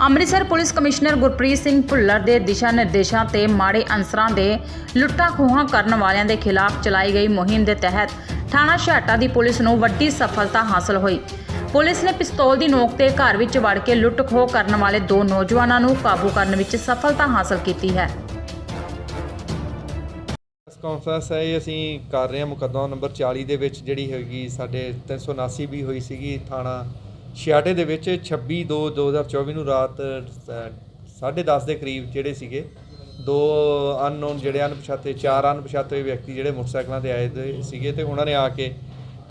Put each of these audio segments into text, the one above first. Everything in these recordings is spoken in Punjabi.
ਅੰਮ੍ਰਿਤਸਰ ਪੁਲਿਸ ਕਮਿਸ਼ਨਰ ਗੁਰਪ੍ਰੀਤ ਸਿੰਘ ਭੁੱਲਰ ਦੇ ਦਿਸ਼ਾ ਨਿਰਦੇਸ਼ਾਂ ਤੇ ਮਾੜੇ ਅਨਸਰਾਂ ਦੇ ਲੁੱਟਾਂ ਖੋਹਾਂ ਕਰਨ ਵਾਲਿਆਂ ਦੇ ਖਿਲਾਫ ਚਲਾਈ ਗਈ ਮੁਹਿੰਮ ਦੇ ਤਹਿਤ ਥਾਣਾ ਛਾਟਾ ਦੀ ਪੁਲਿਸ ਨੂੰ ਵੱਡੀ ਸਫਲਤਾ ਹਾਸਲ ਹੋਈ। ਪੁਲਿਸ ਨੇ ਪਿਸਤੌਲ ਦੀ ਨੋਕ ਤੇ ਘਰ ਵਿੱਚ ਵੜ ਕੇ ਲੁੱਟ ਖੋਹ ਕਰਨ ਵਾਲੇ ਦੋ ਨੌਜਵਾਨਾਂ ਨੂੰ ਕਾਬੂ ਕਰਨ ਵਿੱਚ ਸਫਲਤਾ ਹਾਸਲ ਕੀਤੀ ਹੈ। ਕਾਨਫਰੰਸ ਹੈ ਇਹ ਅਸੀਂ ਕਰ ਰਹੇ ਹਾਂ ਮੁਕੱਦਮਾ ਨੰਬਰ 40 ਦੇ ਵਿੱਚ, ਜਿਹੜੀ ਹੈਗੀ ਸਾਡੇ 379 ਵੀ ਹੋਈ ਸੀਗੀ ਥਾਣਾ ਛਿਆਟੇ ਦੇ ਵਿੱਚ 26 2 2024 ਨੂੰ ਰਾਤ 10:30 ਦੇ ਕਰੀਬ ਜਿਹੜੇ ਸੀਗੇ ਦੋ ਅਨਨੋਨ ਜਿਹੜੇ ਅਣਪਛਾਤੇ ਚਾਰ ਅਣਪਛਾਤੇ ਵਿਅਕਤੀ ਜਿਹੜੇ ਮੋਟਰਸਾਈਕਲਾਂ ਤੇ ਆਏ ਦੇ ਸੀਗੇ ਤੇ ਉਹਨਾਂ ਨੇ ਆ ਕੇ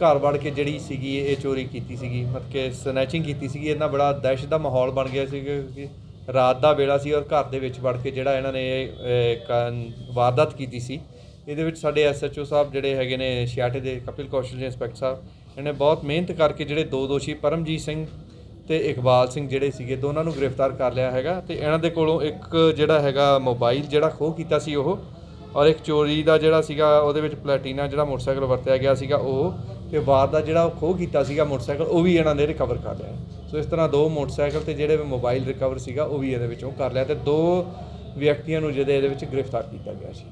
ਘਰ ਵੜ ਕੇ ਜਿਹੜੀ ਸੀਗੀ ਇਹ ਚੋਰੀ ਕੀਤੀ ਸੀਗੀ ਮਤਲਬ ਕਿ ਸਨੈਚਿੰਗ ਕੀਤੀ ਸੀਗੀ ਇਹਨਾਂ ਬੜਾ ਦਹਿਸ਼ਤ ਦਾ ਮਾਹੌਲ ਬਣ ਗਿਆ ਸੀ ਕਿਉਂਕਿ ਰਾਤ ਦਾ ਵੇਲਾ ਸੀ ਔਰ ਘਰ ਦੇ ਵਿੱਚ ਵੜ ਕੇ ਜਿਹੜਾ ਇਹਨਾਂ ਨੇ ਇਹ, ਕ- ਵਾਰਦਾਤ ਕੀਤੀ ਸੀ। ਇਹਦੇ ਵਿੱਚ ਸਾਡੇ ਐਸਐਚਓ ਸਾਹਿਬ ਜਿਹੜੇ ਹੈਗੇ ਨੇ ਛਿਆਟੇ ਦੇ ਕਪਿਲ ਕੌਸ਼ਲ ਜੀ ਇੰਸਪੈਕਟਰ ਸਾਹਿਬ ਇਹਨੇ ਬਹੁਤ ਮਿਹਨਤ ਕਰਕੇ ਜਿਹੜੇ ਦੋ ਦੋਸ਼ੀ ਪਰਮਜੀਤ ਸਿੰਘ ਤੇ ਇਕਬਾਲ ਸਿੰਘ ਜਿਹੜੇ ਸੀਗੇ, ਦੋਨਾਂ ਨੂੰ ਗ੍ਰਿਫਤਾਰ ਕਰ ਲਿਆ ਹੈਗਾ ਤੇ ਇਹਨਾਂ ਦੇ ਕੋਲੋਂ ਇੱਕ ਜਿਹੜਾ ਹੈਗਾ ਮੋਬਾਈਲ ਜਿਹੜਾ ਖੋਹ ਕੀਤਾ ਸੀ ਉਹ ਔਰ ਇੱਕ ਚੋਰੀ ਦਾ ਜਿਹੜਾ ਸੀਗਾ, ਉਹਦੇ ਵਿੱਚ ਪਲੈਟੀਨਾ ਜਿਹੜਾ ਮੋਟਰਸਾਈਕਲ ਵਰਤਿਆ ਗਿਆ ਸੀਗਾ ਉਹ ਤੇ ਵਾਰ ਦਾ ਜਿਹੜਾ ਉਹ ਖੋਹ ਕੀਤਾ ਸੀਗਾ ਮੋਟਰਸਾਈਕਲ, ਉਹ ਵੀ ਇਹਨਾਂ ਨੇ ਰਿਕਵਰ ਕਰ ਲਿਆ। ਸੋ ਇਸ ਤਰ੍ਹਾਂ ਦੋ ਮੋਟਰਸਾਈਕਲ ਤੇ ਜਿਹੜੇ ਮੋਬਾਈਲ ਰਿਕਵਰ ਸੀਗਾ, ਉਹ ਵੀ ਇਹਦੇ ਵਿੱਚੋਂ ਕਰ ਲਿਆ ਤੇ ਦੋ ਵਿਅਕਤੀਆਂ ਨੂੰ ਜਿਹਦੇ ਇਹਦੇ ਵਿੱਚ ਗ੍ਰਿਫਤਾਰ ਕੀਤਾ ਗਿਆ ਸੀ।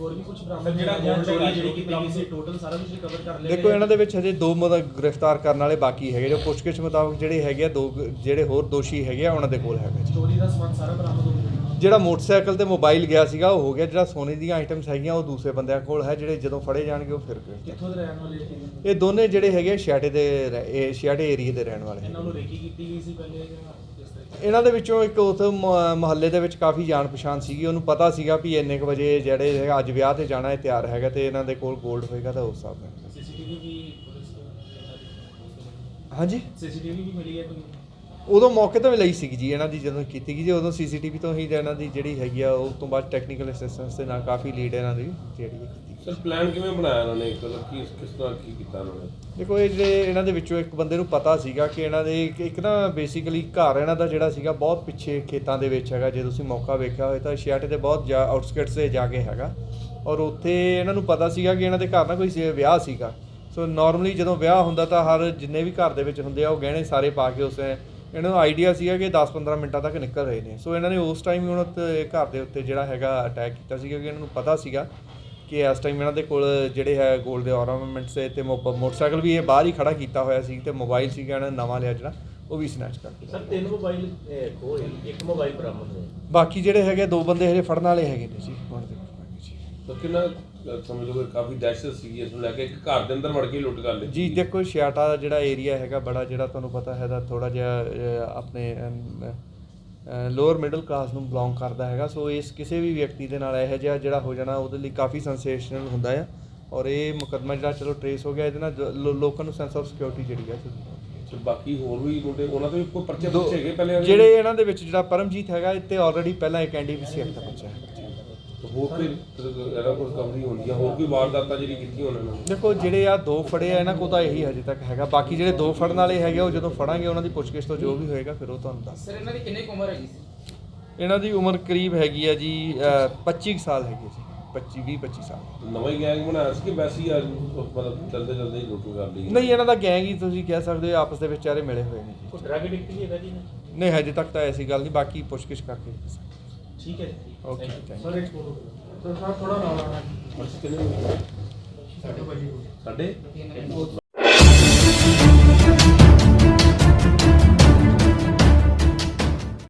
ਹੋਰ ਵੀ ਕੁਝ ਬਰਾਮਦ ਜਿਹੜਾ ਗੋਲਡ ਚੋਰੀ ਜਿਹੜੀ ਕੀਤੀ ਗਈ ਸੀ ਟੋਟਲ ਸਾਰਾ ਕੁਝ ਰਿਕਵਰ ਕਰ ਲਿਆ ਦੇਖੋ ਇਹਨਾਂ ਦੇ ਵਿੱਚ ਹਜੇ ਦੋ ਮਤਲਬ ਗ੍ਰਿਫਤਾਰ ਕਰਨ ਵਾਲੇ ਬਾਕੀ ਹੈਗੇ ਜੋ ਪੁੱਛਗਿੱਛ ਮੁਤਾਬਕ ਜਿਹੜੇ ਹੈਗੇ ਆ ਦੋ ਜਿਹੜੇ ਹੋਰ ਦੋਸ਼ੀ ਹੈਗੇ ਆ ਉਹਨਾਂ ਦੇ ਕੋਲ ਹੈਗਾ ਚੋਰੀ ਦਾ ਸਮਾਨ ਸਾਰਾ ਬਰਾਮਦ ਹੋ ਗਿਆ ਜਿਹੜਾ ਮੋਟਰਸਾਈਕਲ ਤੇ ਮੋਬਾਈਲ ਗਿਆ ਸੀਗਾ ਉਹ ਹੋ ਗਿਆ। ਜਿਹੜਾ ਸੋਨੇ ਦੀਆਂ ਆਈਟਮਸ ਹੈਗੀਆਂ ਉਹ ਦੂਸਰੇ ਬੰਦਿਆਂ ਕੋਲ ਹੈ ਜਿਹੜੇ ਜਦੋਂ ਫੜੇ ਜਾਣਗੇ ਉਹ ਫਿਰ ਕਿੱਥੋਂ ਦੇ ਰਹਿਣ ਵਾਲੇ ਇਹ ਦੋਨੇ ਜਿਹੜੇ ਹੈਗੇ ਛਿਆਟੇ ਦੇ ਇਹ ਛਿਆਟੇ ਏਰੀਏ ਦੇ ਰਹਿਣ ਵਾਲੇ ਇਹਨਾਂ। ਨੂੰ ਰੇਕੀ ਕੀਤੀ ਗਈ ਸੀ ਪਹਿਲੇ ਇਹਨਾਂ ਦੇ ਵਿੱਚੋਂ ਇੱਕ ਉਸ ਮਹੱਲੇ ਦੇ ਵਿੱਚ ਕਾਫੀ ਜਾਣ ਪਛਾਣ ਸੀਗੀ ਉਹਨੂੰ ਪਤਾ ਸੀਗਾ ਵੀ ਇੰਨੇ ਕੁ ਵਜੇ ਜਿਹੜੇ ਹੈਗਾ ਅੱਜ ਵਿਆਹ ਤੇ ਜਾਣਾ ਹੈ ਤਿਆਰ ਹੈਗਾ ਤੇ ਇਹਨਾਂ ਦੇ ਕੋਲ 골ਡ ਹੋਏਗਾ ਤਾਂ ਉਸ ਹਿਸਾਬ ਨਾਲ। ਸੀਸੀਟੀਵੀ ਵੀ ਪੁਲਿਸ ਹਾਂਜੀ? ਸੀਸੀਟੀਵੀ ਵੀ ਮਿਲੀ ਹੈ ਕੋਈ ਉਦੋਂ ਮੌਕੇ ਤੋਂ ਵੀ ਲਈ ਸੀਗੀ ਜੀ ਇਹਨਾਂ ਦੀ ਜਦੋਂ ਕੀਤੀ ਗਈ ਜੀ ਉਦੋਂ ਸੀਸੀਟੀਵੀ ਤੋਂ ਹੀ ਇਹਨਾਂ ਦੀ ਜਿਹੜੀ ਹੈਗੀ ਆ ਉਸ ਤੋਂ ਬਾਅਦ ਟੈਕਨੀਕਲ ਅਸਿਸਟੈਂਸ ਦੇ ਨਾਲ ਕਾਫੀ ਲੀਡ ਇਹਨਾਂ ਦੀ ਜਿਹੜੀ ਕੀਤੀ। ਸਰ ਪਲਾਨ ਕਿਵੇਂ ਬਣਾਇਆ ਉਹਨਾਂ ਨੇ? ਮਤਲਬ ਕੀ ਕਿਸ ਤਰ੍ਹਾਂ ਕੀ ਕੀਤਾ ਉਹਨਾਂ ਨੇ? ਦੇਖੋ, ਇਹ ਜਿਹੜੇ ਇਹਨਾਂ ਦੇ ਵਿੱਚੋਂ ਇੱਕ ਬੰਦੇ ਨੂੰ ਪਤਾ ਸੀਗਾ ਕਿ ਇਹਨਾਂ ਦੇ ਇੱਕ- ਇੱਕ ਨਾ ਬੇਸਿਕਲੀ ਘਰ ਇਹਨਾਂ ਦਾ ਜਿਹੜਾ ਸੀਗਾ ਬਹੁਤ ਪਿੱਛੇ ਖੇਤਾਂ ਦੇ ਵਿੱਚ ਹੈਗਾ। ਜੇ ਤੁਸੀਂ ਮੌਕਾ ਵੇਖਿਆ ਹੋਵੇ ਤਾਂ ਛਿਆਟੇ ਦੇ ਬਹੁਤ ਆਊਟਸਕਟਸ ਤੇ ਜਾ ਕੇ ਹੈਗਾ। ਔਰ ਉੱਥੇ ਇਹਨਾਂ ਨੂੰ ਪਤਾ ਸੀਗਾ ਕਿ ਇਹਨਾਂ ਦੇ ਘਰ ਨਾ ਕੋਈ ਸੀ- ਵਿਆਹ ਸੀਗਾ। ਸੋ ਨਾਰਮਲੀ ਜਦੋਂ ਵਿਆਹ ਹੁੰਦਾ ਤਾਂ ਹਰ ਜਿੰਨੇ ਵੀ ਘਰ ਦੇ ਵਿੱਚ ਹੁੰਦੇ ਆ, ਉਹ ਗਹਿਣੇ ਸਾਰੇ ਪਾ ਕੇ ਉਸ ਇਹਨਾਂ ਨੂੰ ਆਈਡੀਆ ਸੀਗਾ ਕਿ 10-15 ਮਿੰਟਾਂ ਤੱਕ ਨਿਕਲ ਰਹੇ ਨੇ। ਸੋ ਇਹਨਾਂ ਨੇ ਉਸ ਟਾਈਮ ਹੀ ਉਹਨਾਂ ਤੇ ਘਰ ਦੇ ਉੱਤੇ ਜਿਹੜਾ ਹੈਗਾ ਅਟੈਕ ਕੀਤਾ ਸੀਗਾ ਕਿ ਇਹਨਾਂ ਨੂੰ ਪਤਾ ਸੀਗਾ ਕਿ ਇਸ ਟਾਈਮ ਇਹਨਾਂ ਦੇ ਕੋਲ ਜਿਹੜੇ ਹੈ 골ਡ ਦੇ ਆਰਨਾਮੈਂਟਸ ਤੇ ਮੋਟਰਸਾਈਕਲ ਵੀ ਇਹ ਬਾਹਰ ਹੀ ਖੜਾ ਕੀਤਾ ਹੋਇਆ ਸੀ ਤੇ ਮੋਬਾਈਲ ਸੀਗਾ ਇਹਨਾਂ ਨਵਾਂ ਲਿਆ ਜਿਹੜਾ ਉਹ ਵੀ ਸਨੈਚ ਕਰ ਲਿਆ ਸਰ ਤਿੰਨ ਮੋਬਾਈਲ ਖੋਏ ਇੱਕ ਮੋਬਾਈਲ ਬਰਾਮਦ ਹੋਇਆ। ਬਾਕੀ ਜਿਹੜੇ ਹੈਗੇ ਦੋ ਬੰਦੇ ਹਜੇ ਫੜਨ ਵਾਲੇ ਹੈਗੇ ਨੇ ਜੀ ਹੁਣ ਦੇਖਾਂਗੇ ਜੀ। ਤਾਂ ਕਿੰਨਾ ਅ, ਸਮਝ ਲਓ ਕਿ ਕਾਫੀ ਦਹਿਸ਼ਤ ਸੀਗੀ ਇਸ ਨੂੰ ਲੈ ਕੇ ਇੱਕ ਘਰ ਦੇ ਅੰਦਰ ਵੜ ਕੇ ਹੀ ਲੁੱਟ ਕਰ ਲਈ। ਜੀ ਦੇਖੋ ਛਿਆਟਾ ਦਾ ਜਿਹੜਾ ਏਰੀਆ ਹੈਗਾ ਬੜਾ ਜਿਹੜਾ ਤੁਹਾਨੂੰ ਪਤਾ ਹੈ ਦਾ ਥੋੜਾ ਜਿਹਾ ਆਪਣੇ ਲੋਅਰ ਮਿਡਲ ਕਲਾਸ ਨੂੰ ਬਿਲੋਂਗ ਕਰਦਾ ਹੈਗਾ ਸੋ ਇਸ ਕਿਸੇ ਵੀ ਵਿਅਕਤੀ ਦੇ ਨਾਲ ਇਹੋ ਜਿਹਾ ਜਿਹੜਾ ਹੋ ਜਾਣਾ ਉਹਦੇ ਲਈ ਕਾਫੀ ਸੈਂਸੇਸ਼ਨਲ ਹੁੰਦਾ ਆ। ਔਰ ਇਹ ਮੁਕੱਦਮਾ ਜਿਹੜਾ ਚਲੋ ਟਰੇਸ ਹੋ ਗਿਆ ਇਹਦੇ ਨਾਲ ਲੋਕਾਂ ਨੂੰ ਸੈਂਸ ਆਫ ਸਿਕਿਉਰਿਟੀ ਜਿਹੜੀ ਆ ਬਾਕੀ ਹੋਰ ਵੀ ਮੁੰਡੇ ਉਹਨਾਂ ਤੋਂ ਵੀ ਕੋਈ ਪਰਚੇ ਦੋ- ਪੁੱਛੇ ਗਏ ਪਹਿਲੇ ਦੇ? ਜਿਹੜੇ ਇਹਨਾਂ ਦੇ ਵਿੱਚ ਜਿਹੜਾ ਪਰਮਜੀਤ ਹੈਗਾ ਤੇ ਆਲਰੇਡੀ ਪਹਿਲਾਂ ਇੱਕ ਐਨਡੀਪੀਸੀ ਐਕਟ ਦਾ ਬੱਚਾ ਹੈ। ਹੋਰ ਕੋਈ ਇਹਦਾ ਕੋਈ ਕਮਰੀ ਹੁੰਦੀ ਆ ਹੋਰ ਕੋਈ ਵਾਰਦਾਤਾਂ ਜਿਹੜੀ ਕੀਤੀ ਉਹਨਾਂ ਨੇ। ਦੇਖੋ ਜਿਹੜੇ ਆ ਦੋ ਫੜੇ ਆ ਇਹਨਾਂ ਕੋਲ ਤਾਂ ਇਹੀ ਹਜੇ ਤੱਕ ਹੈਗਾ। ਬਾਕੀ ਜਿਹੜੇ ਦੋ ਫੜਨ ਵਾਲੇ ਹੈਗੇ ਆ, ਉਹ ਜਦੋਂ ਫੜਾਂਗੇ ਉਹਨਾਂ ਦੀ ਪੁੱਛਗਿੱਛ ਤੋਂ ਜੋ ਵੀ ਹੋਏਗਾ ਫਿਰ ਉਹ ਤੁਹਾਨੂੰ ਦੱਸ ਸਰ ਇਹਨਾਂ ਦੀ ਕਿੰਨੀ ਕੁ ਉਮਰ ਹੈਗੀ ਸੀ? ਇਹਨਾਂ ਦੀ ਉਮਰ ਕਰੀਬ ਹੈਗੀ ਆ ਜੀ ਅਹ, 25 ਕੁ ਸਾਲ ਹੈਗੀ ਜੀ। 25 20 25 ਸਾਲ। ਨਵਾਂ ਹੀ ਗੈਂਗ ਬਣਾਇਆ ਸੀ ਕਿ ਵੈਸੇ ਅੱਜ ਮਤਲਬ ਚਲਦੇ ਚਲਦੇ ਹੀ ਲੁੱਟ ਕਰ ਲਈ? ਨਹੀਂ ਇਹਨਾਂ ਦਾ ਗੈਂਗ ਹੀ ਤੁਸੀਂ ਕਹਿ ਸਕਦੇ ਹੋ ਆਪਸ ਦੇ ਵਿੱਚ ਚਾਰੇ ਮਿਲੇ ਹੋਏ ਨੇ ਕੋਈ ਡਰਗ ਐਡਿਕਟ ਵੀ ਹੈਗਾ ਜੀ ਜੀ ਨਹੀਂ ਹਜੇ ਤੱਕ ਤਾਂ ਐਸੀ ਗੱਲ ਨਹੀਂ ਬਾਕੀ ਪੁੱਛਗਿੱਛ ਕਰਕੇ ਠੀਕ ਹੈ ਜੀ। ਓਕੇ ਥੈਂਕ ਸਰ ਇੱਕ ਸਰ ਥੋੜਾ ਨਾਲ ਆਣਾ ਕਿੰਨੇ ਸਾਡੇ